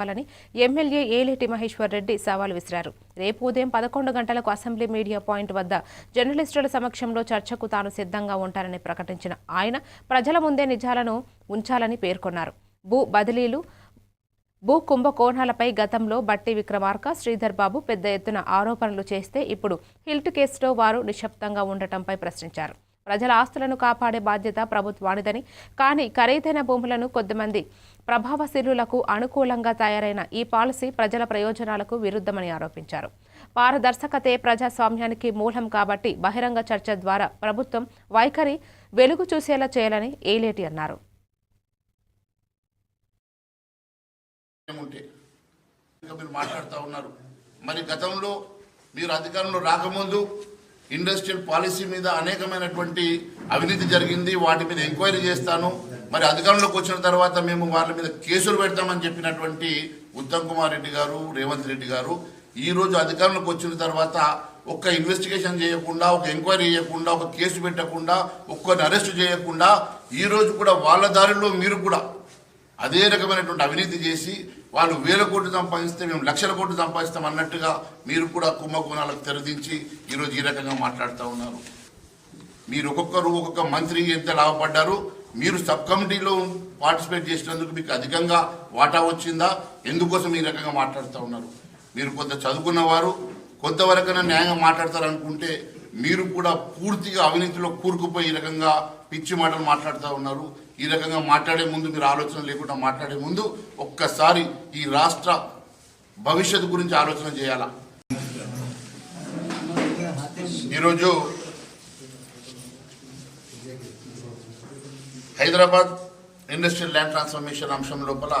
చెప్పాలని ఎమ్మెల్యే ఏలేటి మహేశ్వర్ రెడ్డి సవాల్ విసిరారు. రేపు ఉదయం పదకొండు గంటలకు అసెంబ్లీ మీడియా పాయింట్ వద్ద జర్నలిస్టుల సమక్షంలో చర్చకు తాను సిద్ధంగా ఉంటానని ప్రకటించిన ఆయన ప్రజల ముందే నిజాలను ఉంచాలని పేర్కొన్నారు. భూ బదిలీలు భూ కుంభకోణాలపై గతంలో బట్టి విక్రమార్క శ్రీధర్ బాబు పెద్ద ఎత్తున ఆరోపణలు చేస్తే ఇప్పుడు హిల్ట్ కేసులో వారు నిశ్శబ్దంగా ఉండటంపై ప్రశ్నించారు. ప్రజల ఆస్తులను కాపాడే బాధ్యత ప్రభుత్వానిదని కానీ ఖరీదైన భూములను కొద్దిమంది ప్రభావశీలులకు అనుకూలంగా తయారైన ఈ పాలసీ ప్రజల ప్రయోజనాలకు విరుద్ధమని ఆరోపించారు. పారదర్శకతే ప్రజాస్వామ్యానికి మూలం కాబట్టి బహిరంగ చర్చ ద్వారా ప్రభుత్వం వైఖరి వెలుగు చూసేలా చేయాలని ఏలేటి అన్నారు. మీరు మాట్లాడుతూ ఉన్నారు. మరి గతంలో మీరు అధికారంలో రాకముందు ఇండస్ట్రియల్ పాలసీ మీద అనేకమైనటువంటి అవినీతి జరిగింది వాటి మీద ఎంక్వైరీ చేస్తాను. మరి అధికారంలోకి వచ్చిన తర్వాత మేము వాళ్ళ మీద కేసులు పెడతామని చెప్పినటువంటి ఉత్తమ్ కుమార్ రెడ్డి గారు రేవంత్ రెడ్డి గారు ఈరోజు అధికారంలోకి వచ్చిన తర్వాత ఒక్క ఇన్వెస్టిగేషన్ చేయకుండా ఒక ఎంక్వైరీ చేయకుండా ఒక కేసు పెట్టకుండా ఒక్కరిని అరెస్ట్ చేయకుండా ఈరోజు కూడా వాళ్ళ దారిలో మీరు కూడా అదే రకమైనటువంటి అవినీతి చేసి వాళ్ళు వేల కోట్లు సంపాదిస్తే మేము లక్షల కోట్లు సంపాదిస్తాం అన్నట్టుగా మీరు కూడా కుంభకోణాలకు తెరదించి ఈరోజు ఈ రకంగా మాట్లాడుతూ ఉన్నారు. మీరు ఒక్కొక్కరు ఒక్కొక్క మంత్రి ఎంత లాభపడ్డారు మీరు సబ్ కమిటీలో పార్టిసిపేట్ చేసినందుకు మీకు అధికంగా వాటా వచ్చిందా ఎందుకోసం ఈ రకంగా మాట్లాడుతూ ఉన్నారు? మీరు కొంత చదువుకున్న వారు కొంతవరకైనా న్యాయంగా మాట్లాడతారనుకుంటే మీరు కూడా పూర్తిగా అవినీతిలో కూరుకుపోయి ఈ రకంగా పిచ్చి మాటలు మాట్లాడుతూ ఉన్నారు. ఈ రకంగా మాట్లాడే ముందు మీరు ఆలోచన లేకుండా మాట్లాడే ముందు ఒక్కసారి ఈ రాష్ట్ర భవిష్యత్తు గురించి ఆలోచన చేయాలా? ఈరోజు హైదరాబాద్ ఇండస్ట్రియల్ ల్యాండ్ ట్రాన్స్ఫర్మేషన్ అంశం లోపల